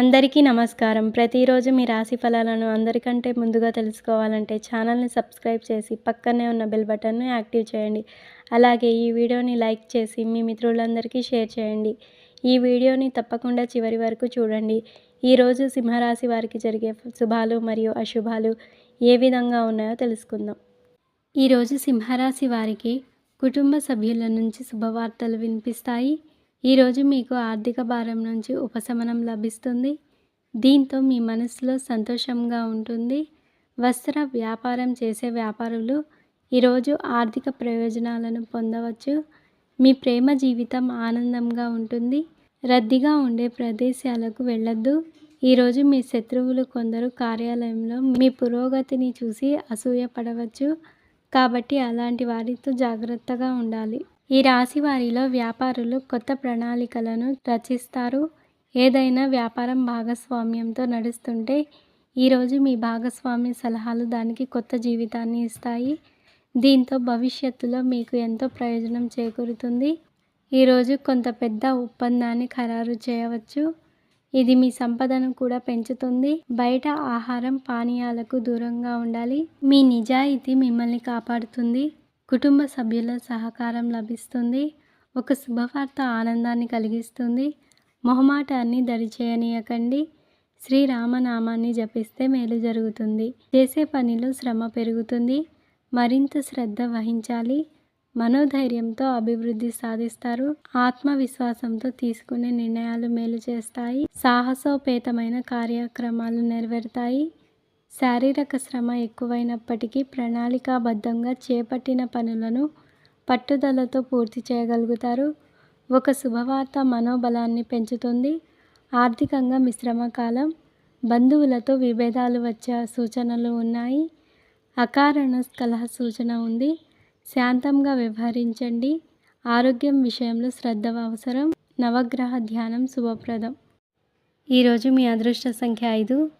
అందరికీ నమస్కారం. ప్రతిరోజు మీ రాశి ఫలాలను అందరికంటే ముందుగా తెలుసుకోవాలంటే ఛానల్ని సబ్స్క్రైబ్ చేసి పక్కనే ఉన్న బెల్ బటన్ను యాక్టివ్ చేయండి. అలాగే ఈ వీడియోని లైక్ చేసి మీ మిత్రులందరికీ షేర్ చేయండి. ఈ వీడియోని తప్పకుండా చివరి వరకు చూడండి. ఈరోజు సింహరాశి వారికి జరిగే శుభాలు మరియు అశుభాలు ఏ విధంగా ఉన్నాయో తెలుసుకుందాం. ఈరోజు సింహరాశి వారికి కుటుంబ సభ్యుల నుంచి శుభవార్తలు వినిపిస్తాయి. ఈరోజు మీకు ఆర్థిక భారం నుంచి ఉపశమనం లభిస్తుంది. దీంతో మీ మనసులో సంతోషంగా ఉంటుంది. వస్త్ర వ్యాపారం చేసే వ్యాపారులు ఈరోజు ఆర్థిక ప్రయోజనాలను పొందవచ్చు. మీ ప్రేమ జీవితం ఆనందంగా ఉంటుంది. రద్దీగా ఉండే ప్రదేశాలకు వెళ్ళొద్దు. ఈరోజు మీ శత్రువులు కొందరు కార్యాలయంలో మీ పురోగతిని చూసి అసూయపడవచ్చు. కాబట్టి అలాంటి వారితో జాగ్రత్తగా ఉండాలి. ఈ రాశి వారిలో వ్యాపారులు కొత్త ప్రణాళికలను రచిస్తారు. ఏదైనా వ్యాపారం భాగస్వామ్యంతో నడుస్తుంటే ఈరోజు మీ భాగస్వామి సలహాలు దానికి కొత్త జీవితాన్ని ఇస్తాయి. దీంతో భవిష్యత్తులో మీకు ఎంతో ప్రయోజనం చేకూరుతుంది. ఈరోజు కొంత పెద్ద ఒప్పందాన్ని ఖరారు చేయవచ్చు. ఇది మీ సంపదను కూడా పెంచుతుంది. బయట ఆహారం పానీయాలకు దూరంగా ఉండాలి. మీ నిజాయితీ మిమ్మల్ని కాపాడుతుంది. కుటుంబ సభ్యుల సహకారం లభిస్తుంది. ఒక శుభవార్త ఆనందాన్ని కలిగిస్తుంది. మొహమాటాన్ని దరిచేయనీయకండి. శ్రీరామనామాన్ని జపిస్తే మేలు జరుగుతుంది. చేసే పనిలో శ్రమ పెరుగుతుంది. మరింత శ్రద్ధ వహించాలి. మనోధైర్యంతో అభివృద్ధి సాధిస్తారు. ఆత్మవిశ్వాసంతో తీసుకునే నిర్ణయాలు మేలు చేస్తాయి. సాహసోపేతమైన కార్యక్రమాలు నెరవేరుతాయి. శారీరక శ్రమ ఎక్కువైనప్పటికీ ప్రణాళికాబద్ధంగా చేపట్టిన పనులను పట్టుదలతో పూర్తి చేయగలుగుతారు. ఒక శుభవార్త మనోబలాన్ని పెంచుతుంది. ఆర్థికంగా మిశ్రమ కాలం బంధువులతో విభేదాలు వచ్చే సూచనలు ఉన్నాయి. అకారణ కలహ సూచన ఉంది. శాంతంగా వ్యవహరించండి. ఆరోగ్యం విషయంలో శ్రద్ధ అవసరం. నవగ్రహ ధ్యానం శుభప్రదం. ఈరోజు మీ అదృష్ట సంఖ్య ఐదు.